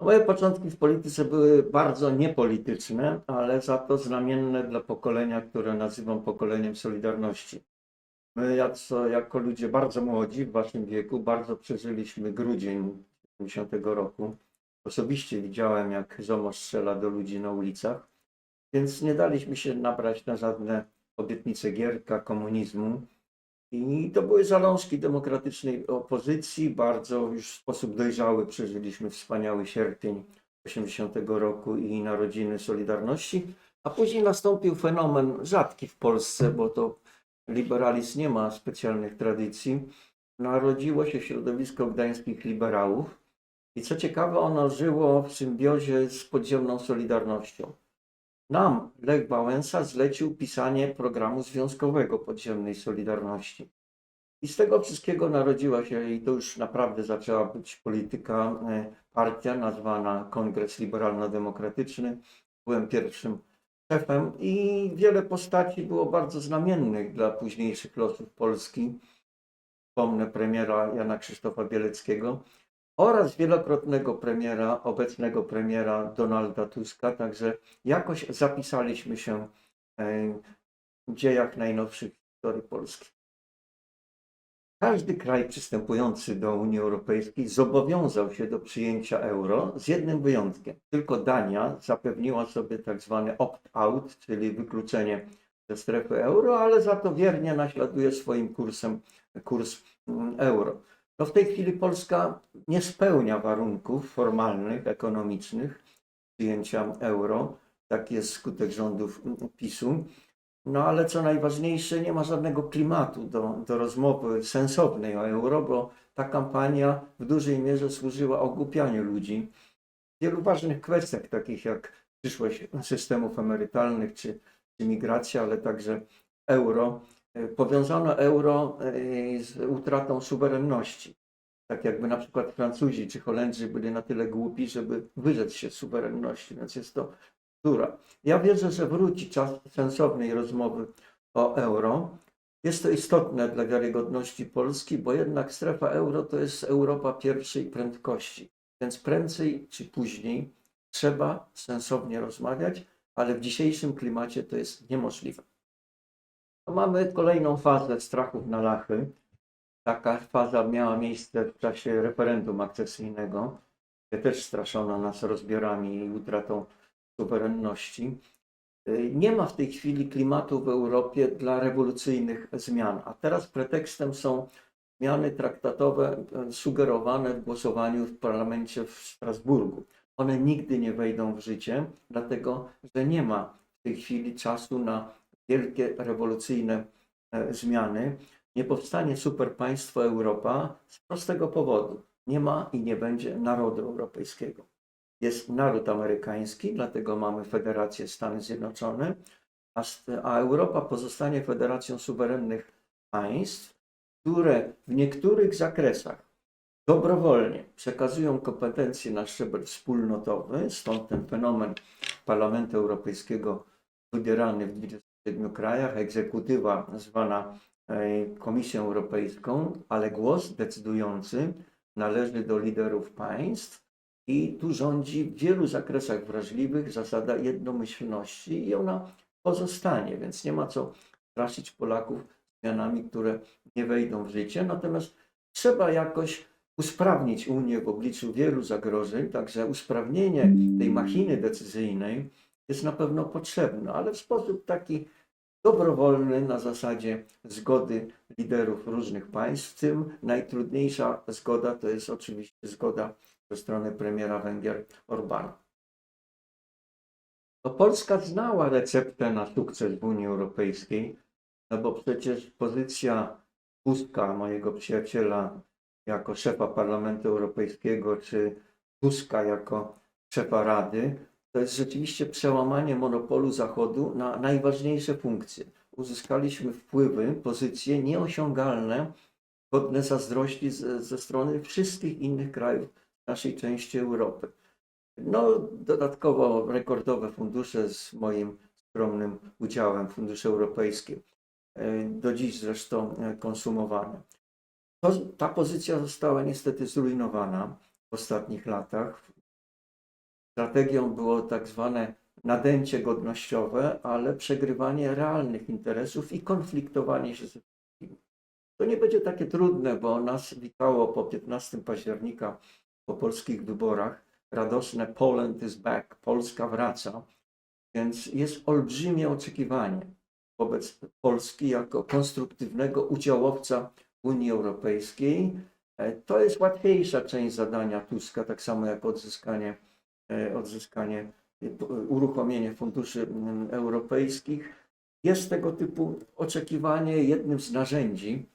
Moje początki w polityce były bardzo niepolityczne, ale za to znamienne dla pokolenia, które nazywam pokoleniem Solidarności. My, jako, jako ludzie bardzo młodzi, w waszym wieku, bardzo przeżyliśmy grudzień 70 roku. Osobiście widziałem, jak ZOMO strzela do ludzi na ulicach, więc nie daliśmy się nabrać na żadne obietnice Gierka, komunizmu. I to były zalążki demokratycznej opozycji. Bardzo już w sposób dojrzały przeżyliśmy wspaniały sierpień 80 roku i narodziny Solidarności. A później nastąpił fenomen rzadki w Polsce, bo to liberalizm nie ma specjalnych tradycji. Narodziło się środowisko gdańskich liberałów. I co ciekawe, ono żyło w symbiozie z podziemną Solidarnością. Nam Lech Wałęsa zlecił pisanie programu związkowego podziemnej Solidarności. I z tego wszystkiego narodziła się, i to już naprawdę zaczęła być polityka, e, partia nazwana Kongres Liberalno-Demokratyczny. Byłem pierwszym szefem i wiele postaci było bardzo znamiennych dla późniejszych losów Polski. Wspomnę premiera Jana Krzysztofa Bieleckiego oraz wielokrotnego premiera, obecnego premiera Donalda Tuska. Także jakoś zapisaliśmy się e, w dziejach najnowszych historii Polski. Każdy kraj przystępujący do Unii Europejskiej zobowiązał się do przyjęcia euro z jednym wyjątkiem. Tylko Dania zapewniła sobie tak zwany opt-out, czyli wykluczenie ze strefy euro, ale za to wiernie naśladuje swoim kursem kurs mm, euro. No w tej chwili Polska nie spełnia warunków formalnych, ekonomicznych przyjęcia euro. Taki jest skutek rządów PiSu. No ale co najważniejsze, nie ma żadnego klimatu do, do rozmowy sensownej o euro, bo ta kampania w dużej mierze służyła ogłupianiu ludzi w wielu ważnych kwestiach, takich jak przyszłość systemów emerytalnych czy, czy migracja, ale także euro. E, Powiązano euro e, z utratą suwerenności. Tak jakby na przykład Francuzi czy Holendrzy byli na tyle głupi, żeby wyrzec się suwerenności, więc jest to bzdura. Ja wierzę, że wróci czas sensownej rozmowy o euro. Jest to istotne dla wiarygodności Polski, bo jednak strefa euro to jest Europa pierwszej prędkości. Więc prędzej czy później trzeba sensownie rozmawiać, ale w dzisiejszym klimacie to jest niemożliwe. Mamy kolejną fazę strachów na lachy. Taka faza miała miejsce w czasie referendum akcesyjnego, gdzie też straszono nas rozbiorami i utratą suwerenności. Nie ma w tej chwili klimatu w Europie dla rewolucyjnych zmian, a teraz pretekstem są zmiany traktatowe y, sugerowane w głosowaniu w parlamencie w Strasburgu. One nigdy nie wejdą w życie, dlatego że nie ma w tej chwili czasu na wielkie rewolucyjne e, zmiany. Nie powstanie superpaństwo Europa z prostego powodu. Nie ma i nie będzie narodu europejskiego jest naród amerykański, dlatego mamy Federację Stany Zjednoczone, a, a Europa pozostanie federacją suwerennych państw, które w niektórych zakresach dobrowolnie przekazują kompetencje na szczebel wspólnotowy, stąd ten fenomen Parlamentu Europejskiego wybierany w 27 krajach, egzekutywa zwana e, Komisją Europejską, ale głos decydujący należy do liderów państw, i tu rządzi w wielu zakresach wrażliwych zasada jednomyślności i ona pozostanie, więc nie ma co straszyć Polaków zmianami, które nie wejdą w życie. Natomiast trzeba jakoś usprawnić Unię w obliczu wielu zagrożeń, także usprawnienie tej machiny decyzyjnej jest na pewno potrzebne, ale w sposób taki dobrowolny, na zasadzie zgody liderów różnych państw. W tym najtrudniejsza zgoda to jest oczywiście zgoda ze strony premiera Węgier Orbana. To Polska znała receptę na sukces w Unii Europejskiej, no bo przecież pozycja Tuska, mojego przyjaciela, jako szefa Parlamentu Europejskiego, czy Tuska jako szefa Rady, to jest rzeczywiście przełamanie monopolu Zachodu na najważniejsze funkcje. Uzyskaliśmy wpływy, pozycje nieosiągalne, godne zazdrości ze, ze strony wszystkich innych krajów naszej części Europy. No, dodatkowo rekordowe fundusze z moim skromnym udziałem, fundusze europejskie, e, do dziś zresztą e, konsumowane. Ta pozycja została niestety zrujnowana w ostatnich latach. Strategią było tak zwane nadęcie godnościowe, ale przegrywanie realnych interesów i konfliktowanie się ze wszystkimi. To nie będzie takie trudne, bo nas witało po 15 października po polskich wyborach radosne Poland is back, Polska wraca, więc jest olbrzymie oczekiwanie wobec Polski jako konstruktywnego udziałowca Unii Europejskiej. E, To jest łatwiejsza część zadania Tuska, tak samo jak odzyskanie, odzyskanie e, uruchomienie funduszy europejskich. Jest tego typu oczekiwanie. Jednym z narzędzi,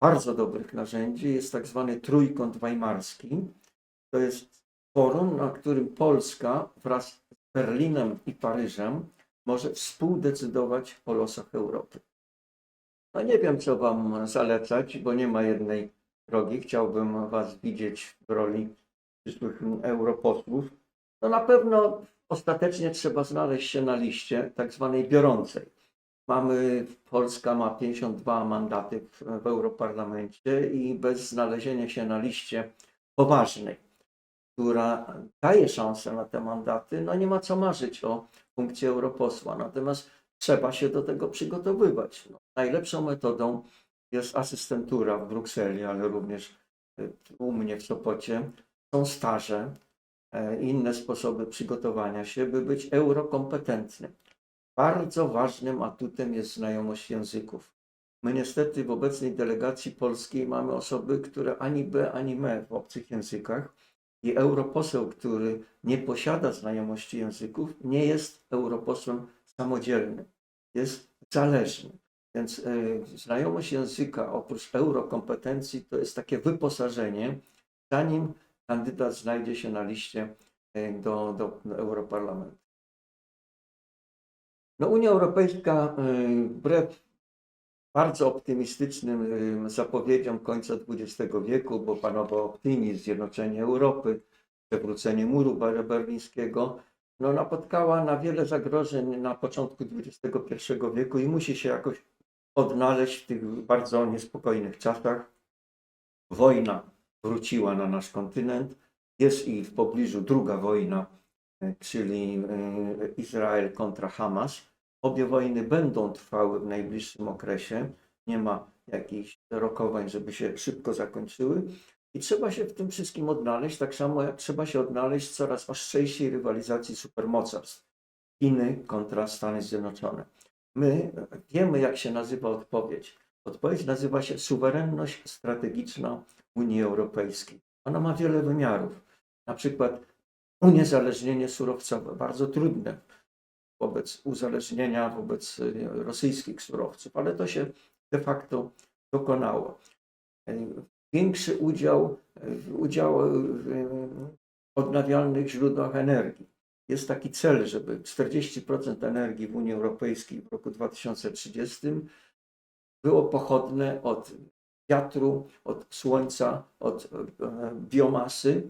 bardzo dobrych narzędzi, jest tak zwany trójkąt weimarski. To jest forum, na którym Polska wraz z Berlinem i Paryżem może współdecydować o losach Europy. No nie wiem, co Wam zalecać, bo nie ma jednej drogi. Chciałbym Was widzieć w roli przyszłych europosłów. No na pewno ostatecznie trzeba znaleźć się na liście tak zwanej biorącej. Mamy, Polska ma 52 mandaty w, Europarlamencie i bez znalezienia się na liście poważnej, która daje szansę na te mandaty, no nie ma co marzyć o funkcji europosła. Natomiast trzeba się do tego przygotowywać. No, najlepszą metodą jest asystentura w Brukseli, ale również y, u mnie w Sopocie są staże inne sposoby przygotowania się, by być eurokompetentnym. Bardzo ważnym atutem jest znajomość języków. My niestety w obecnej delegacji polskiej mamy osoby, które ani B, ani M w obcych językach i europoseł, który nie posiada znajomości języków, nie jest europosłem samodzielnym, jest zależny. Więc e, znajomość języka oprócz eurokompetencji to jest takie wyposażenie, zanim kandydat znajdzie się na liście e, do, do, Europarlamentu. No, Unia Europejska, e, wbrew bardzo optymistycznym e, zapowiedziom końca XX wieku, bo panował optymizm, zjednoczenie Europy, przewrócenie muru ber- berlińskiego, no, napotkała na wiele zagrożeń na początku XXI wieku i musi się jakoś odnaleźć w tych bardzo niespokojnych czasach. Wojna wróciła na nasz kontynent. Jest i w pobliżu druga wojna, e, czyli e, Izrael kontra Hamas. Obie wojny będą trwały w najbliższym okresie. Nie ma jakichś rokowań, żeby się szybko zakończyły. I trzeba się w tym wszystkim odnaleźć, tak samo jak trzeba się odnaleźć coraz ostrzejszej rywalizacji supermocarstw. Chiny kontra Stany Zjednoczone. My wiemy, jak się nazywa odpowiedź. Odpowiedź nazywa się suwerenność strategiczna Unii Europejskiej. Ona ma wiele wymiarów. Na przykład uniezależnienie surowcowe, bardzo trudne wobec uzależnienia wobec rosyjskich surowców, ale to się de facto dokonało. Większy udział, udział w odnawialnych źródłach energii. Jest taki cel, żeby 40% energii w Unii Europejskiej w roku 2030 było pochodne od wiatru, od słońca, od e, biomasy.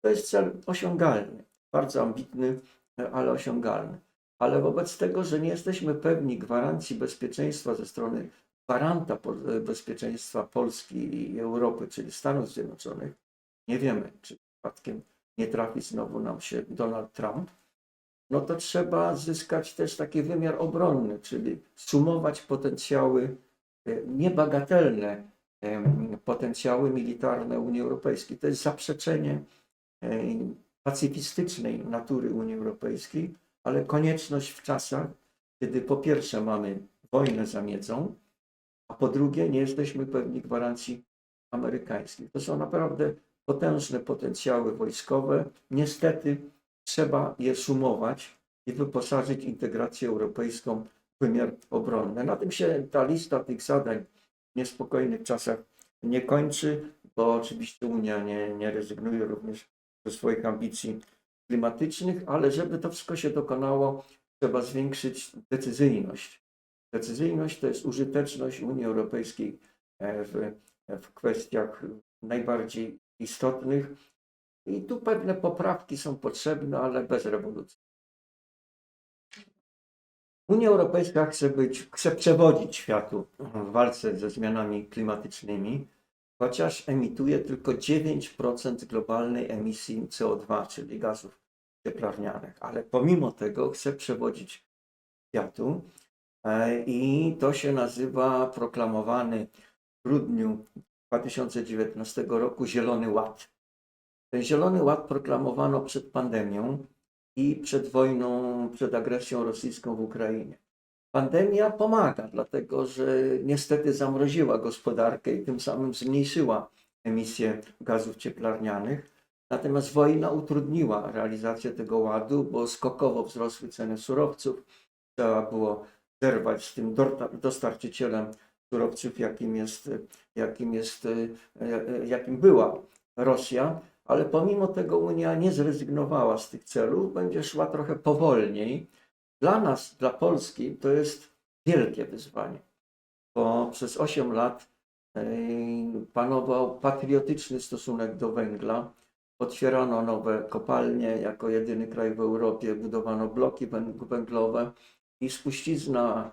To jest cel osiągalny, bardzo ambitny, e, ale osiągalny. Ale wobec tego, że nie jesteśmy pewni gwarancji bezpieczeństwa ze strony gwaranta e, bezpieczeństwa Polski i Europy, czyli Stanów Zjednoczonych, nie wiemy, czy przypadkiem nie trafi znowu nam się Donald Trump, no to trzeba zyskać też taki wymiar obronny, czyli sumować potencjały niebagatelne, potencjały militarne Unii Europejskiej. To jest zaprzeczenie pacyfistycznej natury Unii Europejskiej, ale konieczność w czasach, kiedy po pierwsze mamy wojnę za miedzą, a po drugie nie jesteśmy pewni gwarancji amerykańskich. To są naprawdę potężne potencjały wojskowe. Niestety trzeba je sumować i wyposażyć integrację europejską w wymiar obronny. Na tym się ta lista tych zadań niespokojnych czasach nie kończy, bo oczywiście Unia nie, nie rezygnuje również ze swoich ambicji klimatycznych, ale żeby to wszystko się dokonało, trzeba zwiększyć decyzyjność. Decyzyjność to jest użyteczność Unii Europejskiej e, w, w kwestiach najbardziej istotnych. I tu pewne poprawki są potrzebne, ale bez rewolucji. Unia Europejska chce być, chce przewodzić światu w walce ze zmianami klimatycznymi, chociaż emituje tylko 9% globalnej emisji CO2, czyli gazów cieplarnianych, ale pomimo tego chce przewodzić światu e, i to się nazywa proklamowany w grudniu 2019 roku Zielony Ład. Ten Zielony Ład proklamowano przed pandemią i przed wojną, przed agresją rosyjską w Ukrainie. Pandemia pomaga, dlatego że niestety zamroziła gospodarkę i tym samym zmniejszyła emisję gazów cieplarnianych. Natomiast wojna utrudniła realizację tego ładu, bo skokowo wzrosły ceny surowców. Trzeba było zerwać z tym dostarczycielem surowców, jakim jest, jakim jest, e, e, jakim była Rosja. Ale pomimo tego Unia nie zrezygnowała z tych celów, będzie szła trochę powolniej. Dla nas, dla Polski, to jest wielkie wyzwanie, bo przez 8 lat e, panował patriotyczny stosunek do węgla. Otwierano nowe kopalnie, jako jedyny kraj w Europie budowano bloki węg- węglowe i spuścizna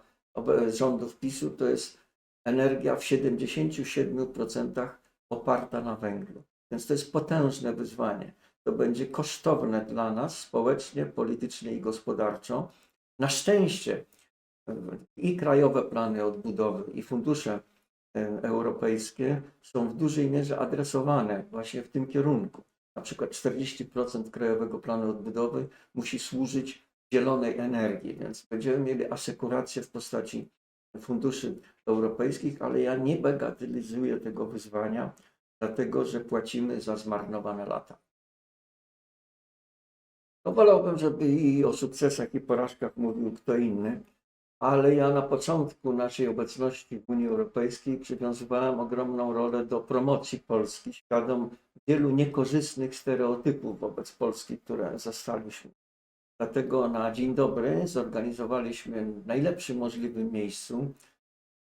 rządów PiSu to jest energia w 77% oparta na węglu. Więc to jest potężne wyzwanie. To będzie kosztowne dla nas społecznie, politycznie i gospodarczo. Na szczęście e, i krajowe plany odbudowy, i fundusze e, europejskie są w dużej mierze adresowane właśnie w tym kierunku. Na przykład 40% krajowego planu odbudowy musi służyć zielonej energii, więc będziemy mieli asekurację w postaci funduszy europejskich, ale ja nie bagatelizuję tego wyzwania, dlatego że płacimy za zmarnowane lata. No wolałbym, żeby i o sukcesach i porażkach mówił kto inny, ale ja na początku naszej obecności w Unii Europejskiej przywiązywałem ogromną rolę do promocji Polski, świadom wielu niekorzystnych stereotypów wobec Polski, które zastaliśmy. Dlatego na dzień dobry zorganizowaliśmy w najlepszym możliwym miejscu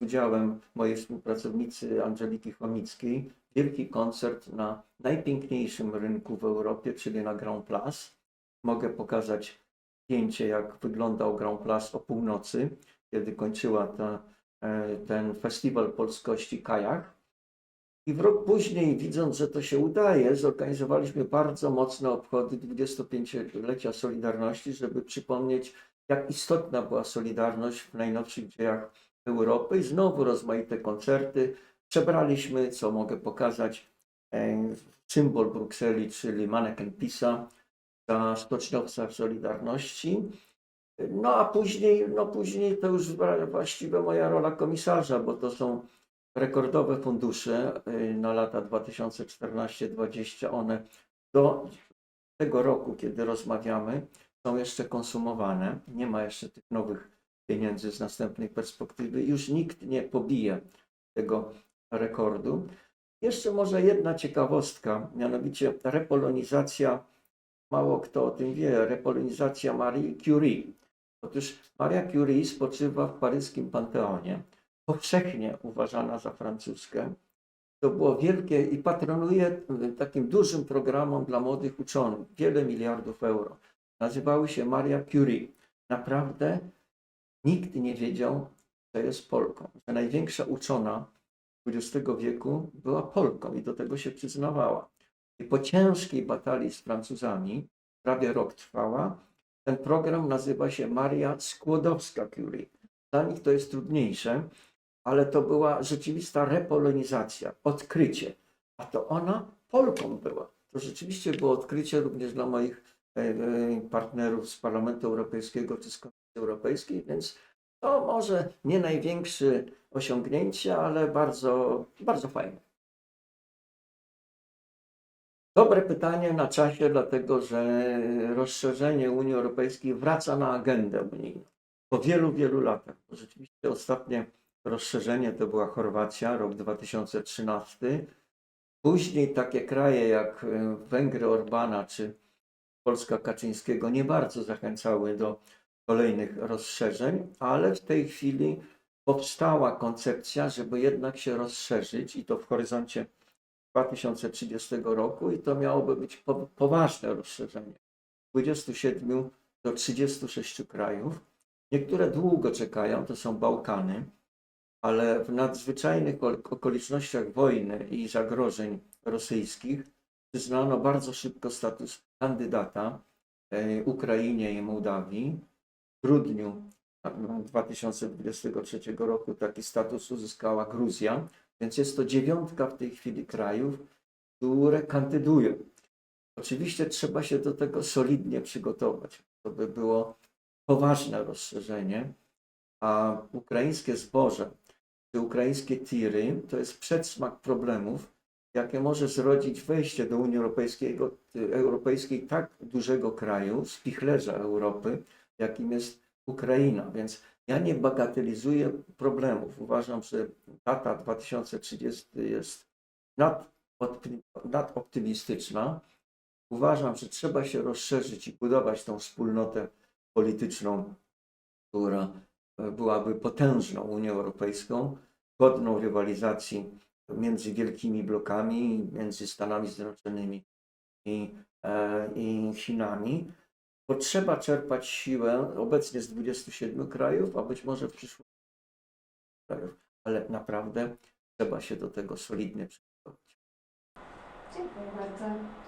udziałem mojej współpracownicy Angeliki Chomickiej wielki koncert na najpiękniejszym rynku w Europie, czyli na Grand Place. Mogę pokazać zdjęcie, jak wyglądał Grand Place o północy, kiedy kończyła ta, e, ten festiwal polskości Kajach. I w rok później, widząc, że to się udaje, zorganizowaliśmy bardzo mocne obchody 25-lecia Solidarności, żeby przypomnieć, jak istotna była Solidarność w najnowszych dziejach Europy. Znowu rozmaite koncerty. Przebraliśmy, co mogę pokazać, e, symbol Brukseli, czyli maneken PiSa, za stoczniowca Solidarności. No a później, no później to już właściwie moja rola komisarza, bo to są rekordowe fundusze y, na lata 2014-2020. One do tego roku, kiedy rozmawiamy, są jeszcze konsumowane. Nie ma jeszcze tych nowych pieniędzy z następnej perspektywy. Już nikt nie pobije tego rekordu. Jeszcze może jedna ciekawostka, mianowicie repolonizacja mało kto o tym wie, repolonizacja Marii Curie. Otóż Maria Curie spoczywa w paryskim Panteonie, powszechnie uważana za francuskę. To było wielkie i patronuje y, takim dużym programom dla młodych uczonych, wiele miliardów euro. Nazywały się Maria Curie. Naprawdę nikt nie wiedział, że jest Polką. Że największa uczona XX wieku była Polką i do tego się przyznawała. I po ciężkiej batalii z Francuzami, prawie rok trwała, ten program nazywa się Maria Skłodowska-Curie. Dla nich to jest trudniejsze, ale to była rzeczywista repolonizacja, odkrycie. A to ona Polką była. To rzeczywiście było odkrycie również dla moich e, e, partnerów z Parlamentu Europejskiego czy z Europejskiej, więc to może nie największe osiągnięcie, ale bardzo, bardzo fajne. Dobre pytanie na czasie, dlatego że rozszerzenie Unii Europejskiej wraca na agendę unijną po wielu, wielu latach. Bo rzeczywiście ostatnie rozszerzenie to była Chorwacja, rok 2013. Później takie kraje jak e, Węgry Orbana czy Polska Kaczyńskiego nie bardzo zachęcały do kolejnych rozszerzeń, ale w tej chwili powstała koncepcja, żeby jednak się rozszerzyć i to w horyzoncie 2030 roku i to miałoby być po, poważne rozszerzenie. Z 27 do 36 krajów. Niektóre długo czekają, to są Bałkany, ale w nadzwyczajnych ol- okolicznościach wojny i zagrożeń rosyjskich przyznano bardzo szybko status kandydata e, Ukrainie i Mołdawii. Grudniu 2023 roku taki status uzyskała Gruzja, więc jest to dziewiątka w tej chwili krajów, które kandydują. Oczywiście trzeba się do tego solidnie przygotować. To by było poważne rozszerzenie, a ukraińskie zboże czy ukraińskie tiry to jest przedsmak problemów, jakie może zrodzić wejście do Unii Europejskiego, Europejskiej tak dużego kraju, spichlerza Europy, jakim jest Ukraina. Więc ja nie bagatelizuję problemów. Uważam, że data 2030 jest nadopty- nadoptymistyczna. Uważam, że trzeba się rozszerzyć i budować tą wspólnotę polityczną, która e, byłaby potężną Unią Europejską, godną rywalizacji między wielkimi blokami, między Stanami Zjednoczonymi i, e, i Chinami. Potrzeba czerpać siłę obecnie z 27 krajów, a być może w przyszłości krajów, ale naprawdę trzeba się do tego solidnie przygotować. Dziękuję bardzo.